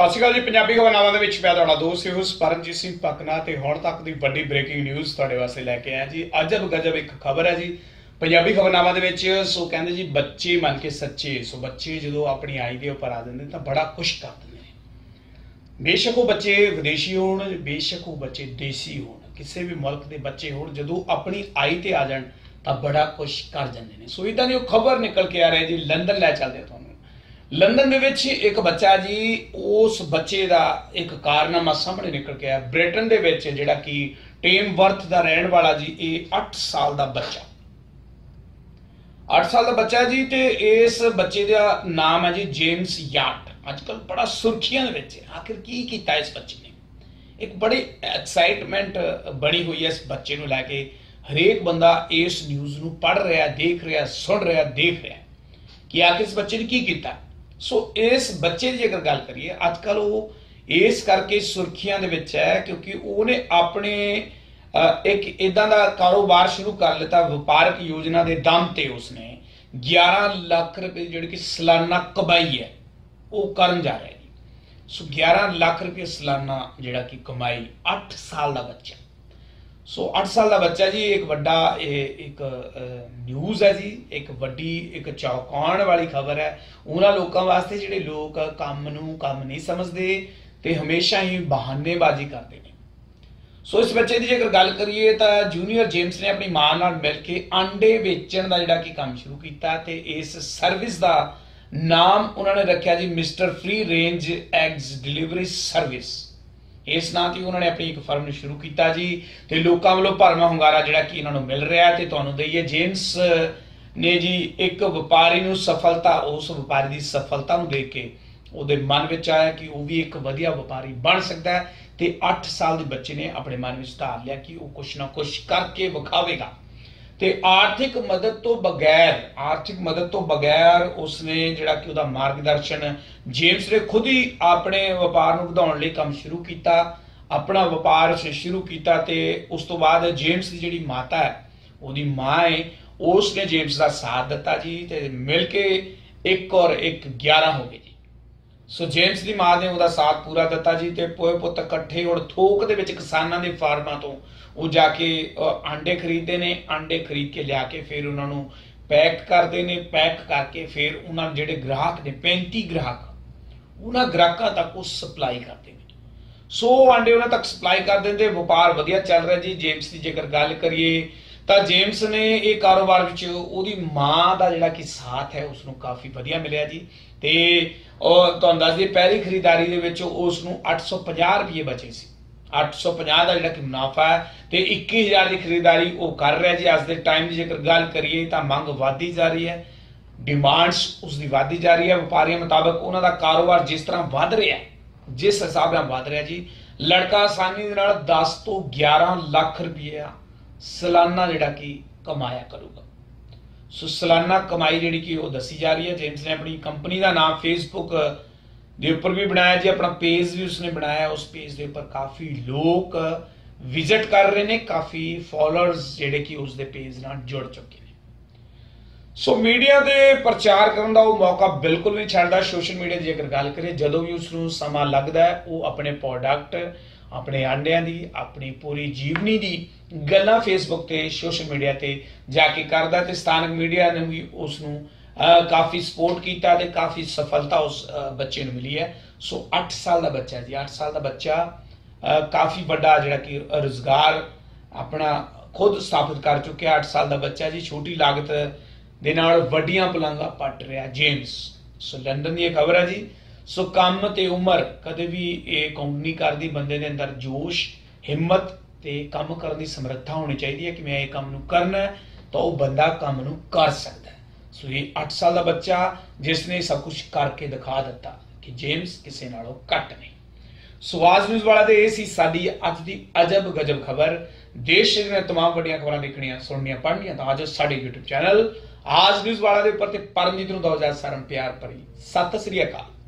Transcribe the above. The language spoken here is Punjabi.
ਸਤਿ ਸ਼੍ਰੀ ਅਕਾਲ ਜੀ, ਪੰਜਾਬੀ ਖਬਰਨਾਮਾ ਦੇ ਵਿੱਚ ਮੈਂ ਤੁਹਾਡਾ ਦੋਸਤ ਯੂਸ ਪਰਮਜੀਤ ਸਿੰਘ ਪਕਨਾ ਤੇ ਹੁਣ ਤੱਕ ਦੀ ਵੱਡੀ ਬ੍ਰੇਕਿੰਗ ਨਿਊਜ਼ ਤੁਹਾਡੇ ਵਾਸਤੇ ਲੈ ਕੇ ਆਇਆ ਜੀ। ਅਜਬ ਗਜਬ ਇੱਕ ਖਬਰ ਹੈ ਜੀ। ਪੰਜਾਬੀ ਖਬਰਨਾਮਾ ਦੇ ਵਿੱਚ ਸੋ ਕਹਿੰਦੇ ਜੀ, ਬੱਚੇ ਮੰਨ ਕੇ ਸੱਚੇ। ਸੋ ਬੱਚੇ ਜਦੋਂ ਆਪਣੀ ਆਈ ਦੇ ਉੱਪਰ ਆ ਜਾਂਦੇ ਤਾਂ ਬੜਾ ਖੁਸ਼ ਕਰ ਦਿੰਦੇ ਨੇ। ਬੇਸ਼ੱਕ ਉਹ ਬੱਚੇ ਵਿਦੇਸ਼ੀ ਹੋਣ, ਬੇਸ਼ੱਕ ਉਹ ਬੱਚੇ ਦੇਸੀ ਹੋਣ। ਕਿਸੇ ਵੀ ਮੁਲਕ ਦੇ ਬੱਚੇ ਹੋਣ, ਜਦੋਂ ਆਪਣੀ ਆਈ ਤੇ ਆ ਜਾਣ ਤਾਂ ਬੜਾ ਖੁਸ਼ ਕਰ ਜਾਂਦੇ ਨੇ। ਸੋ ਇਦਾਂ ਦੀ ਉਹ ਖਬਰ ਨਿਕਲ ਕੇ ਆ ਰਹੀ ਹੈ ਜੀ, ਲੰਡਨ ਲੈ ਚੱਲਦੇ ਹਾਂ ਤੁਹਾਨੂੰ। ਲੰਡਨ ਦੇ ਵਿੱਚ ਇੱਕ ਬੱਚਾ ਜੀ, ਉਸ ਬੱਚੇ ਦਾ ਇੱਕ ਕਾਰਨਾਮਾ ਸਾਹਮਣੇ ਨਿਕਲ ਕੇ ਆਇਆ। ਬ੍ਰਿਟਨ ਦੇ ਵਿੱਚ ਜਿਹੜਾ ਕਿ ਟੇਮ ਵਰਥ ਦਾ ਰਹਿਣ ਵਾਲਾ ਜੀ, ਇਹ 8 ਸਾਲ ਦਾ ਬੱਚਾ। 8 ਸਾਲ ਦਾ ਬੱਚਾ ਜੀ ਤੇ ਇਸ ਬੱਚੇ ਦਾ ਨਾਮ ਹੈ ਜੀ, ਜੇਮਸ ਯਾਟ। ਅੱਜ ਕੱਲ ਬੜਾ ਸੁਰਖੀਆਂ ਦੇ ਵਿੱਚ ਹੈ। ਆਖਿਰ ਕੀ ਕੀਤਾ ਇਸ ਬੱਚੇ ਨੇ? ਇੱਕ ਬੜੀ ਐਕਸਾਈਟਮੈਂਟ ਬਣੀ ਹੋਈ ਹੈ ਇਸ ਬੱਚੇ ਨੂੰ ਲੈ ਕੇ। ਹਰੇਕ ਬੰਦਾ ਇਸ ਨਿਊਜ਼ ਨੂੰ ਪੜ੍ਹ ਰਿਹਾ, ਦੇਖ ਰਿਹਾ, ਸੁਣ ਰਿਹਾ, ਦੇਖ ਰਿਹਾ। ਕਿ ਆਖਿਰ ਇਸ ਬੱਚੇ ਨੇ ਕੀ ਕੀਤਾ? ਸੋ ਇਸ ਬੱਚੇ ਦੀ ਜੇਕਰ ਗੱਲ ਕਰੀਏ ਅੱਜ ਕੱਲ ਉਹ ਇਸ ਕਰਕੇ ਸੁਰਖੀਆਂ ਦੇ ਵਿੱਚ ਹੈ ਕਿਉਂਕਿ ਉਹਨੇ ਆਪਣੇ ਇੱਕ ਇਦਾਂ ਦਾ ਕਾਰੋਬਾਰ ਸ਼ੁਰੂ ਕਰ ਲਿੱਤਾ, ਵਪਾਰਕ ਯੋਜਨਾ ਦੇ ਦਮ ਤੇ ਉਸਨੇ। 11 ਲੱਖ ਰੁਪਏ ਜਿਹੜੀ ਕਿ ਸਾਲਾਨਾ ਕਮਾਈ ਹੈ, ਉਹ ਕਰਨ ਜਾ ਰਿਹਾ ਹੈ ਸੋ 11 ਲੱਖ ਰੁਪਏ ਸਾਲਾਨਾ ਜਿਹੜਾ ਕਿ ਕਮਾਈ 8 ਸਾਲ ਦਾ ਬੱਚਾ ਸੋ 8 ਸਾਲ ਦਾ ਬੱਚਾ ਜੀ, ਇੱਕ ਵੱਡਾ, ਇਹ ਇੱਕ ਨਿਊਜ਼ ਹੈ ਜੀ, ਇੱਕ ਵੱਡੀ, ਇੱਕ ਚੌਂਕਾਉਣ ਵਾਲੀ ਖਬਰ ਹੈ। ਉਹਨਾਂ ਲੋਕਾਂ ਵਾਸਤੇ ਜਿਹੜੇ ਲੋਕ ਕੰਮ ਨੂੰ ਕੰਮ ਨਹੀਂ ਸਮਝਦੇ ਤੇ ਹਮੇਸ਼ਾ ਹੀ ਬਹਾਨੇਬਾਜ਼ੀ ਕਰਦੇ ਨੇ। ਸੋ ਇਸ ਬੱਚੇ ਦੀ ਜੇਕਰ ਗੱਲ ਕਰੀਏ ਤਾਂ ਜੂਨੀਅਰ ਜੇਮਸ ਨੇ ਆਪਣੀ ਮਾਂ ਨਾਲ ਮਿਲ ਕੇ ਆਂਡੇ ਵੇਚਣ ਦਾ ਜਿਹੜਾ ਕਿ ਕੰਮ ਸ਼ੁਰੂ ਕੀਤਾ ਤੇ ਇਸ ਸਰਵਿਸ ਦਾ ਨਾਮ ਉਹਨਾਂ ਨੇ ਰੱਖਿਆ ਜੀ mister free range eggs delivery service ਇਸ ਨਾਂ ਤੇ ਉਹਨਾਂ ਨੇ ਆਪਣੀ ਇੱਕ ਫਰਮ ਨੂੰ ਸ਼ੁਰੂ ਕੀਤਾ ਜੀ ਤੇ ਲੋਕਾਂ ਵੱਲੋਂ ਭਰਮਾ ਹੁੰਗਾਰਾ ਜਿਹੜਾ ਕਿ ਇਹਨਾਂ ਨੂੰ ਮਿਲ ਰਿਹਾ ਤੇ ਤੁਹਾਨੂੰ ਦਈਏ ਜੇਮਸ ਨੇ ਜੀ ਇੱਕ ਵਪਾਰੀ ਨੂੰ ਸਫਲਤਾ, ਉਸ ਵਪਾਰੀ ਦੀ ਸਫਲਤਾ ਨੂੰ ਦੇਖ ਕੇ ਉਹਦੇ ਮਨ ਵਿੱਚ ਆਇਆ ਕਿ ਉਹ ਵੀ ਇੱਕ ਵਧੀਆ ਵਪਾਰੀ ਬਣ ਸਕਦਾ ਹੈ ਤੇ 8 ਸਾਲ ਦੇ ਬੱਚੇ ਨੇ ਆਪਣੇ ਮਨ ਵਿੱਚ ਧਾਰ ਲਿਆ ਕਿ ਉਹ ਕੁਛ ਨਾ ਕੁਛ ਕਰਕੇ ਵਿਖਾਵੇਗਾ। ਤੇ ਆਰਥਿਕ ਮਦਦ ਤੋਂ ਬਗੈਰ, ਆਰਥਿਕ ਮਦਦ ਤੋਂ ਬਗੈਰ ਉਸਨੇ ਜਿਹੜਾ ਕਿ ਉਹਦਾ ਮਾਰਗਦਰਸ਼ਨ ਜੇਮਸ ਨੇ ਖੁਦ ਹੀ ਆਪਣੇ ਵਪਾਰ ਨੂੰ ਵਧਾਉਣ ਲਈ ਕੰਮ ਸ਼ੁਰੂ ਕੀਤਾ, ਆਪਣਾ ਵਪਾਰ ਸ਼ੁਰੂ ਕੀਤਾ ਤੇ ਉਸ ਤੋਂ ਬਾਅਦ ਜੇਮਸ ਦੀ ਜਿਹੜੀ ਮਾਤਾ ਹੈ, ਉਹਦੀ ਮਾਂ ਹੈ ਉਸ ਨੇ ਜੇਮਸ ਦਾ ਸਾਥ ਦਿੱਤਾ ਜੀ ਤੇ ਮਿਲ ਕੇ 1 ਔਰ 1 11 ਹੋ ਗਏ ਸੋ ਜੇਮਸ ਦੀ ਮਾਂ ਨੇ ਉਹਦਾ ਸਾਥ ਪੂਰਾ ਦਿੱਤਾ ਜੀ ਤੇ ਪੋਏ ਪੁੱਤ ਇਕੱਠੇ ਹੁਣ ਥੋਕ ਦੇ ਵਿੱਚ ਕਿਸਾਨਾਂ ਦੇ ਫਾਰਮਾਂ ਤੋਂ ਉਹ ਜਾ ਕੇ ਆਂਡੇ ਖਰੀਦਦੇ ਨੇ, ਆਂਡੇ ਖਰੀਦ ਕੇ ਲਿਆ ਕੇ ਫਿਰ ਉਹਨਾਂ ਨੂੰ ਪੈਕ ਕਰਦੇ ਨੇ, ਪੈਕ ਕਰਕੇ ਫਿਰ ਉਹਨਾਂ ਜਿਹੜੇ ਗ੍ਰਾਹਕ ਨੇ 35 ਗ੍ਰਾਹਕ, ਉਹਨਾਂ ਗ੍ਰਾਹਕਾਂ ਤੱਕ ਉਹ ਸਪਲਾਈ ਕਰਦੇ ਨੇ। ਸੋ ਆਂਡੇ ਉਹਨਾਂ ਤੱਕ ਸਪਲਾਈ ਕਰ ਦਿੰਦੇ, ਵਪਾਰ ਵਧੀਆ ਚੱਲ ਰਿਹਾ ਜੀ। ਜੇਮਸ ਦੀ ਜੇਕਰ ਗੱਲ ਕਰੀਏ ਤਾਂ ਜੇਮਸ ਨੇ ਇਹ ਕਾਰੋਬਾਰ ਵਿੱਚ ਉਹਦੀ ਮਾਂ ਦਾ ਜਿਹੜਾ ਕਿ ਸਾਥ ਹੈ ਉਸ ਨੂੰ ਕਾਫੀ ਵਧੀਆ ਮਿਲਿਆ ਜੀ। ਤੇ ਉਹ ਤੁਹਾਨੂੰ ਦੱਸ ਦਈਏ, ਪਹਿਲੀ ਖਰੀਦਦਾਰੀ ਦੇ ਵਿੱਚ ਉਸ ਨੂੰ 850 ਰੁਪਏ ਬਚੇ ਸੀ। 850 ਦਾ ਜਿਹੜਾ ਕਿ ਮੁਨਾਫਾ ਹੈ ਤੇ 21000 ਦੀ ਖਰੀਦਦਾਰੀ ਉਹ ਕਰ ਰਿਹਾ ਜੀ। ਅੱਜ ਦੇ ਟਾਈਮ ਦੀ ਜੇਕਰ ਗੱਲ ਕਰੀਏ ਤਾਂ ਮੰਗ ਵਧਦੀ ਜਾ ਰਹੀ ਹੈ। ਡਿਮਾਂਡਸ ਉਸ ਦੀ ਵਧਦੀ ਜਾ ਰਹੀ ਹੈ। ਵਪਾਰੀਆਂ ਮੁਤਾਬਕ ਉਹਨਾਂ ਦਾ ਕਾਰੋਬਾਰ ਜਿਸ ਤਰ੍ਹਾਂ ਵਧ ਰਿਹਾ, ਜਿਸ ਹਿਸਾਬ ਨਾਲ ਵਧ ਰਿਹਾ ਜੀ। ਲੜਕਾ ਆਸਾਨੀ ਦੇ ਨਾਲ 10 ਤੋਂ 11 ਲੱਖ ਰੁਪਏ ਸਾਲਾਨਾ ਜਿਹੜਾ ਕਿ ਕਮਾਇਆ ਕਰੂਗਾ। ਸੋ ਸਾਲਾਨਾ ਕਮਾਈ ਜਿਹੜੀ ਕਿ ਉਹ ਦੱਸੀ ਜਾ ਰਹੀ ਹੈ। ਜੇਮਸ ਨੇ ਆਪਣੀ ਕੰਪਨੀ ਦਾ ਨਾਮ ਫੇਸਬੁੱਕ ਦੇ ਉੱਪਰ ਵੀ ਬਣਾਇਆ ਜੀ। ਆਪਣਾ ਪੇਜ ਵੀ ਉਸਨੇ ਬਣਾਇਆ। ਉਸ ਪੇਜ ਦੇ ਉੱਪਰ ਕਾਫੀ ਲੋਕ ਵਿਜ਼ਿਟ ਕਰ ਰਹੇ ਨੇ। ਕਾਫੀ ਫਾਲੋਅਰਸ ਜਿਹੜੇ ਕਿ ਉਸ ਦੇ ਪੇਜ ਨਾਲ ਜੁੜ ਚੁੱਕੇ ਨੇ। ਸੋ ਮੀਡੀਆ ਦੇ ਪ੍ਰਚਾਰ ਕਰਨ ਦਾ ਉਹ ਮੌਕਾ ਬਿਲਕੁਲ ਨਹੀਂ ਛੱਡਦਾ। ਸੋਸ਼ਲ ਮੀਡੀਆ ਦੀ ਜੇਕਰ ਗੱਲ ਕਰੀਏ, ਜਦੋਂ ਵੀ ਉਸ ਨੂੰ ਸਮਾਂ ਲੱਗਦਾ ਹੈ, ਉਹ ਆਪਣੇ ਪ੍ਰੋਡਕਟ ਆਪਣੇ ਆਂਡਿਆਂ ਦੀ, ਆਪਣੀ ਪੂਰੀ ਜੀਵਨੀ ਦੀ ਗੱਲਾਂ ਫੇਸਬੁੱਕ ਤੇ, ਸੋਸ਼ਲ ਮੀਡੀਆ ਤੇ ਜਾ ਕੇ ਕਰਦਾ ਤੇ ਸਥਾਨਕ ਮੀਡੀਆ ਨੇ ਵੀ ਉਸ ਨੂੰ ਕਾਫੀ ਸਪੋਰਟ ਕੀਤਾ ਤੇ ਕਾਫੀ ਸਫਲਤਾ ਉਸ ਬੱਚੇ ਨੂੰ ਮਿਲੀ ਹੈ। ਸੋ 8 ਸਾਲ ਦਾ ਬੱਚਾ ਜੀ। 8 ਸਾਲ ਦਾ ਬੱਚਾ ਕਾਫੀ ਵੱਡਾ ਜਿਹੜਾ ਕਿ ਰੋਜ਼ਗਾਰ ਆਪਣਾ ਖੁਦ ਸਥਾਪਿਤ ਕਰ ਚੁੱਕਿਆ। 8 ਸਾਲ ਦਾ ਬੱਚਾ ਜੀ। ਛੋਟੀ ਲਾਗਤ ਦੇ ਨਾਲ ਵੱਡੀਆਂ ਪਲੰਗਾ ਪੱਟ ਰਿਹਾ ਜੇਮਸ। ਸੋ ਲੰਡਨ ਦੀ ਇਹ ਖਬਰ ਹੈ ਜੀ। ਸੋ ਕੰਮ ਤੇ ਉਮਰ, ਕਦੇ ਵੀ ਇਹ ਕਾਊਂਟ ਨਹੀਂ ਕਰਦੀ, ਬੰਦੇ ਦੇ ਅੰਦਰ ਜੋਸ਼, ਹਿੰਮਤ ਤੇ ਕੰਮ ਕਰਨ ਦੀ ਸਮਰੱਥਾ ਹੋਣੀ ਚਾਹੀਦੀ ਹੈ ਕਿ ਮੈਂ ਇਹ ਕੰਮ ਨੂੰ ਕਰਨਾ ਤਾਂ ਉਹ ਬੰਦਾ ਕੰਮ ਨੂੰ ਕਰ ਸਕਦਾ ਸੋ ਇਹ 8 ਸਾਲ ਦਾ ਬੱਚਾ, ਜਿਸ ਨੇ ਸਭ ਕੁਝ ਕਰਕੇ ਦਿਖਾ ਦਿੱਤਾ ਕਿ ਜੇਮਸ ਕਿਸੇ ਨਾਲੋਂ ਘੱਟ ਨਹੀਂ। ਸਵਾਜ ਨਿਊਜ਼ ਵਾਲਾ ਦੇ ਇਹ ਸੀ ਸਾਡੀ ਅੱਜ ਦੀ ਅਜਬ ਗਜਬ ਖਬਰ। ਦੇਸ਼ ਦੇ ਤਮਾਮ ਵੱਡੀਆਂ ਖਬਰਾਂ ਦੇਖਣੀਆਂ, ਸੁਣਨੀਆਂ, ਪੜ੍ਹਨੀਆਂ, ਤਾਂ ਅੱਜ ਸਾਡੇ YouTube ਚੈਨਲ ਆਜ ਨਿਊਜ਼ ਵਾਲਾ ਦੇ ਉੱਪਰ ਤੇ ਪਰਮਜੀਤ ਨੂੰ ਦੋ ਹਜ਼ਾਰ ਸਰਮ ਪਿਆਰ ਭਰੀ। ਸਤਿ ਸ੍ਰੀ ਅਕਾਲ।